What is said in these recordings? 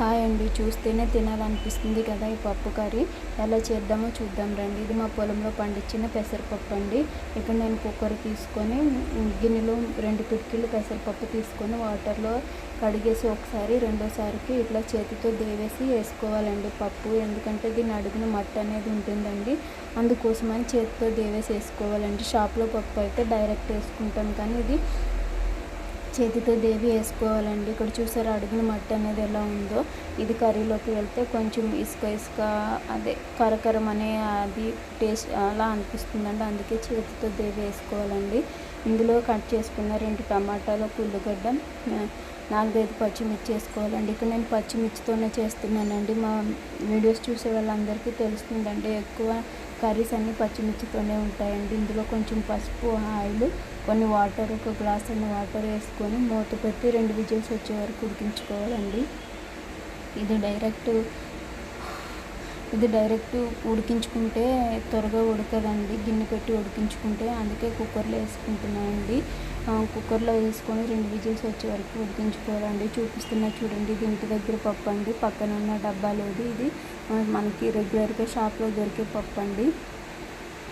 Hi అండి చూస్తేనే తినాలనిపిస్తుంది కదా ఈ పప్పు కర్రీ. ఎలా చేద్దామో చూద్దాం రండి. ఇది మా పొలంలో పండించిన పెసరపప్పు అండి. ఇక్కడ నేను కుక్కర్ తీసుకొని గిన్నెలో రెండు పిడికిలు పెసరపప్పు తీసుకొని వాటర్లో కడిగేసి ఒకసారి రెండోసారికి ఇట్లా చేతితో దేవేసి వేసుకోవాలండి పప్పు. ఎందుకంటే దీని అడుగున మట్టి అనేది ఉంటుందండి. అందుకోసమని చేతితో దేవేసి వేసుకోవాలండి. షాప్లో పప్పు అయితే డైరెక్ట్ వేసుకుంటాం కానీ ఇది చేతితో దేవి వేసుకోవాలండి. ఇక్కడ చూసారు అడుగుల మట్టి అనేది ఎలా ఉందో. ఇది కర్రీలోకి వెళ్తే కొంచెం ఇసుక ఇసుక అదే కరకరం అనే అది టేస్ట్ అలా అనిపిస్తుందండి. అందుకే చేతితో దేవి వేసుకోవాలండి. ఇందులో కట్ చేసుకున్న రెండు టమాటాలు ఒక ఉల్లిగడ్డ నాలుగైదు పచ్చిమిర్చి వేసుకోవాలండి. ఇక్కడ నేను పచ్చిమిర్చితోనే చేస్తున్నానండి. మా వీడియోస్ చూసే వాళ్ళందరికీ తెలుస్తుందండి. ఎక్కువ కర్రీస్ అన్నీ పచ్చిమిర్చితోనే ఉంటాయండి. ఇందులో కొంచెం పసుపు ఆయిల్ కొన్ని వాటర్ ఒక గ్లాస్ అన్ని వాటర్ వేసుకొని మూత పెట్టి రెండు విజిల్స్ వచ్చే వరకు ఉడికించుకోవాలండి. ఇది డైరెక్ట్ ఇది డైరెక్ట్ ఉడికించుకుంటే త్వరగా ఉడకదండి. గిన్నె పెట్టి ఉడికించుకుంటే అందుకే కుక్కర్లో వేసుకుంటున్నానండి. కుక్కర్లో వేసుకొని రెండు విజిల్స్ వచ్చే వరకు ఉడికించుకోవాలండి. చూపిస్తున్నా చూడండి ఇది ఇంటి దగ్గర పప్పు అండి. పక్కన ఉన్న డబ్బా లేదు ఇది మనకి రెగ్యులర్గా షాప్లో దొరికే పప్పు అండి.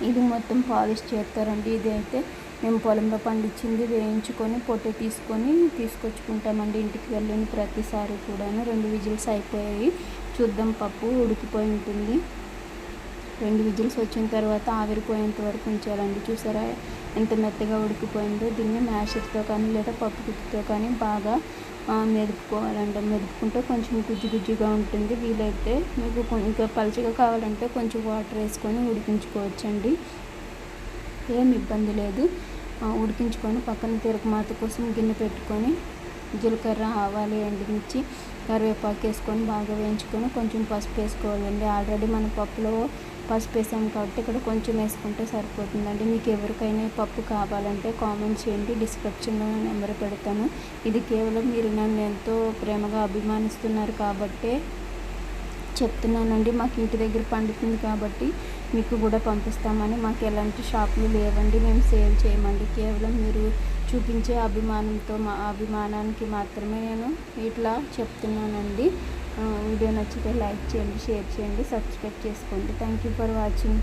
ఇది మొత్తం పాలిష్ చేస్తారండి. ఇది అయితే మేము పొలంలో పండించింది వేయించుకొని పొట్టు తీసుకొని తీసుకొచ్చుకుంటామండి. ఇంటికి వెళ్ళిన ప్రతిసారి కూడాను రెండు విజిల్స్ అయిపోయాయి. చూద్దాం పప్పు ఉడికిపోయి ఉంటుంది. రెండు విజిల్స్ వచ్చిన తర్వాత ఆవిరిపోయేంత వరకు ఉంచాలండి. చూసారా ఎంత మెత్తగా ఉడికిపోయిందో? దీన్ని మ్యాషర్తో కానీ లేదా పప్పు గుత్తితో కానీ బాగా మెదుపుకోవాలండి. మెదుపుకుంటే కొంచెం గుజ్జు గుజ్జుగా ఉంటుంది. వీలైతే మీకు ఇంకా పలుచగా కావాలంటే కొంచెం వాటర్ వేసుకొని ఉడికించుకోవచ్చండి. ఏం ఇబ్బంది లేదు. ఉడికించుకొని పక్కన తిరగమాత కోసం గిన్నె పెట్టుకొని జీలకర్ర ఆవాలు ఎండుమిర్చి కరివేపాకు వేసుకొని బాగా వేయించుకొని కొంచెం పసుపు వేసుకోవాలండి. ఆల్రెడీ మన పప్పులో పసుపు వేసాం కాబట్టి ఇక్కడ కొంచెం వేసుకుంటే సరిపోతుందండి. మీకు ఎవరికైనా పప్పు కావాలంటే కామెంట్ చేయండి. డిస్క్రిప్షన్లో నెంబర్ పెడతాను. ఇది కేవలం మీరు నన్ను ఎంతో ప్రేమగా అభిమానిస్తున్నారు కాబట్టి చెప్తున్నానండి. మాకు ఇంటి దగ్గర పండుతుంది కాబట్టి మీకు కూడా పంపిస్తామని. మాకు ఎలాంటి షాపులు లేవండి. మేము సేల్ చేయమండి. కేవలం మీరు చూపించే అభిమానంతో మా అభిమానానికి మాత్రమే నేను ఇట్లా చెప్తున్నానండి. వీడియో నచ్చితే లైక్ చేయండి షేర్ చేయండి సబ్స్క్రైబ్ చేసుకోండి. Thank you for watching